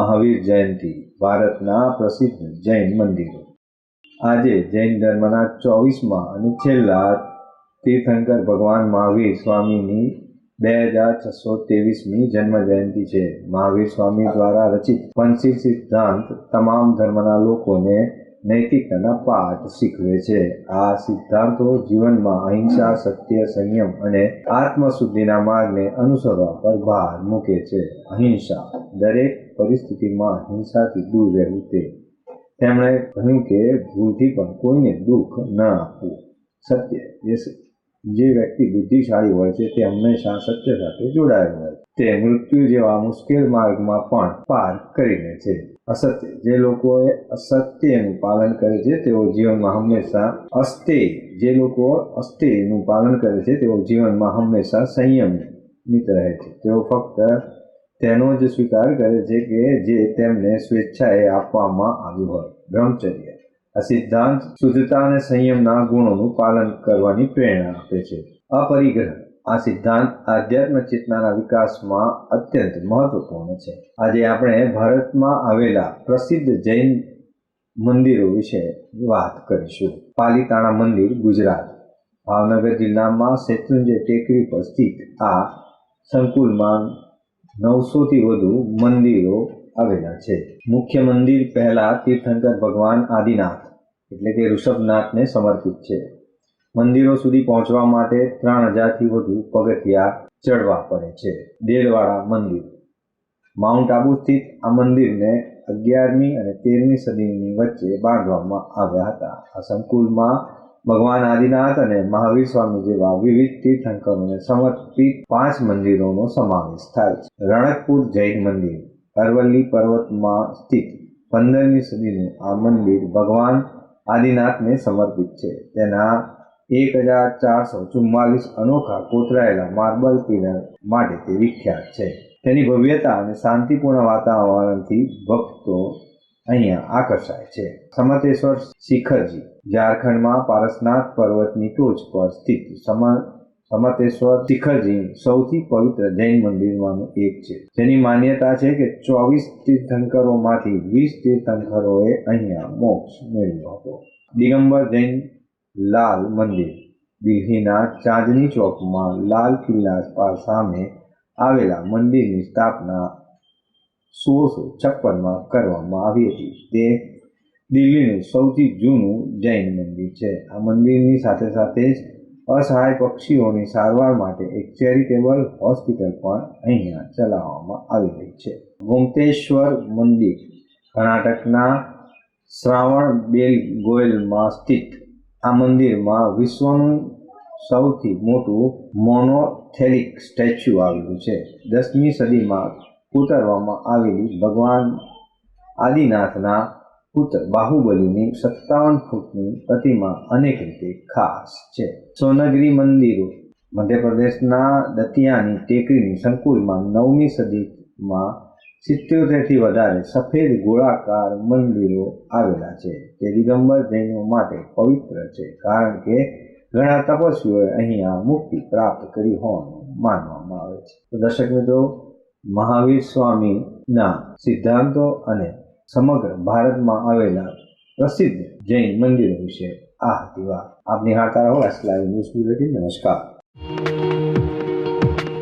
મહાવીર જયંતિ, ભારતના પ્રસિદ્ધ જૈન મંદિરો. આજે જૈન ધર્મના ચોવીસમાં અને છેલ્લા તીર્થંકર ભગવાન મહાવીર સ્વામીની બે હજાર છસો ત્રેવીસમી જન્મ જયંતિ છે. મહાવીર સ્વામી દ્વારા રચિત પંચી સિદ્ધાંત તમામ ધર્મના લોકોને નૈતિકતાના પાઠ શીખવે છે. આ સિદ્ધાંતો જીવનમાં અહિંસા, સત્ય, સંયમ અને આત્મશુદ્ધિના માર્ગને અનુસરવા પર ભાર મૂકે છે. અહિંસા દરેક પરિસ્થિતિમાં હિંસાથી દૂર રહેવું તે. તેમણે કહ્યું કે ભૂલથી પણ કોઈને દુઃખ ન આપવું. સત્ય. જે વ્યક્તિ બુદ્ધિશાળી હોય છે, તે હંમેશા સત્ય સાથે જોડાયેલો હોય તે મૃત્યુ જેવા મુશ્કેલ માર્ગમાં પણ પાર કરી લે છે. અસત્ય. જે લોકોએ અસત્યનું પાલન કરે છે, તેઓ જીવનમાં હંમેશા અસ્તેય જે લોકો અસ્તેયનું પાલન કરે છે, તેઓ જીવનમાં હંમેશા સંયમિત રહે છે. તેઓ ફક્ત તેનો જ સ્વીકાર કરે છે કે જે તેમને સ્વેચ્છાએ આપવામાં આવ્યું હોય. બ્રહ્મચર્ય. આ સિદ્ધાંત શુદ્ધતા અને સંયમના ગુણોનું પાલન કરવાની પ્રેરણા આપે છે. અપરિગ્રહ. આ સિદ્ધાંત આધ્યાત્મ ચેતનાના વિકાસમાં અત્યંત મહત્વપૂર્ણ છે. આજે આપણે ભારતમાં આવેલા પ્રસિદ્ધ જૈન મંદિરો વિશે વાત કરીશું. પાલીતાણા મંદિર, ગુજરાત. ભાવનગર જિલ્લામાં શેત્રુંજય ટેકરી પર સ્થિત આ સંકુલમાં નવસોથી વધુ મંદિરો આવેલા છે. મુખ્ય મંદિર પહેલા તીર્થંકર ભગવાન આદિનાથ, એટલે કે ઋષભનાથને સમર્પિત છે. મંદિરો સુધી પહોંચવા માટે ત્રણ હજારથી વધુ પગથિયા ચડવા પડે છે. દેલવાડા મંદિર. માઉન્ટ આબુ સ્થિત આ મંદિરને અગિયારમી અને તેરમી સદીની વચ્ચે બાંધવામાં આવ્યા હતા. આ સંકુલમાં ભગવાન આદિનાથ અને મહાવીર સ્વામી જેવા વિવિધ તીર્થંકરોને સમર્પિત પાંચ મંદિરોનો સમાવેશ થાય છે. રણકપુર જૈન મંદિર, અરવલ્લી પર્વતમાં સ્થિત, પંદરમી સદીનું આ મંદિર ભગવાન આદિનાથને સમર્પિત છે. તેના એક હજાર ચારસો ચુમ્માલીસ અનોખા કોતરાયેલા માર્બલ પિલર માટે તે વિખ્યાત છે. તેની ભવ્યતા અને શાંતિપૂર્ણ વાતાવરણથી ભક્તો અહીંયા આકર્ષાય છે. સમતેશ્વર શિખરજી ઝારખંડમાં પારસનાથ પર્વતની ટોચ પર સ્થિત સમા સમતેશ્વર શિખરજી સૌથી પવિત્ર જૈન મંદિરમાંનું એક છે. જેની માન્યતા છે કે ચોવીસ તીર્થંકરોમાંથી વીસ તીર્થંકરોએ અહીંયા મોક્ષ મેળવ્યો હતો. દિગંબર જૈન લાલ મંદિર, દિલ્હીના ચાંદની ચોકમાં લાલ કિલ્લા સામે આવેલા મંદિરની સ્થાપના સોળસો છપ્પનમાં કરવામાં આવી હતી. તે દિલ્હીનું સૌથી જૂનું જૈન મંદિર છે. આ મંદિરની સાથે સાથે જ અસહાય પક્ષીઓની સારવાર માટે એક ચેરિટેબલ હોસ્પિટલ પણ અહીંયા ચલાવવામાં આવી રહી છે. ગોમતેશ્વર મંદિર કર્ણાટકના શ્રાવણ બેલ ગોયલમાં સ્થિત. આ મંદિરમાં વિશ્વનું સૌથી મોટું મોનોથેલિક સ્ટેચ્યુ આવેલું છે. દસમી સદીમાં કોતરવામાં આવેલી ભગવાન આદિનાથના પુત્ર બાહુબલીની સત્તાવન ફૂટની પ્રતિમા અનેક રીતે ખાસ છે. સોનગરી મંદિરો, મધ્યપ્રદેશના દતિયાની ટેકરીની સંકુલમાં નવમી સદીમાં સિત્યોતેરથી વધારે સફેદ ગોળાકાર મંદિરો આવેલા છે. તે દિગંબર જૈનો માટે પવિત્ર છે, કારણ કે ઘણા તપસ્વીઓએ અહીંયા મુક્તિ પ્રાપ્ત કરી હોવાનું માનવામાં આવે છે. તો દર્શક મિત્રો, મહાવીર સ્વામીના સિદ્ધાંતો અને સમગ્ર ભારતમાં આવેલા પ્રસિદ્ધ જૈન મંદિરો વિશે આ હતી વાત. આપ નિહાળતા રહો એસ ન્યૂઝ બુલેટિન નમસ્કાર.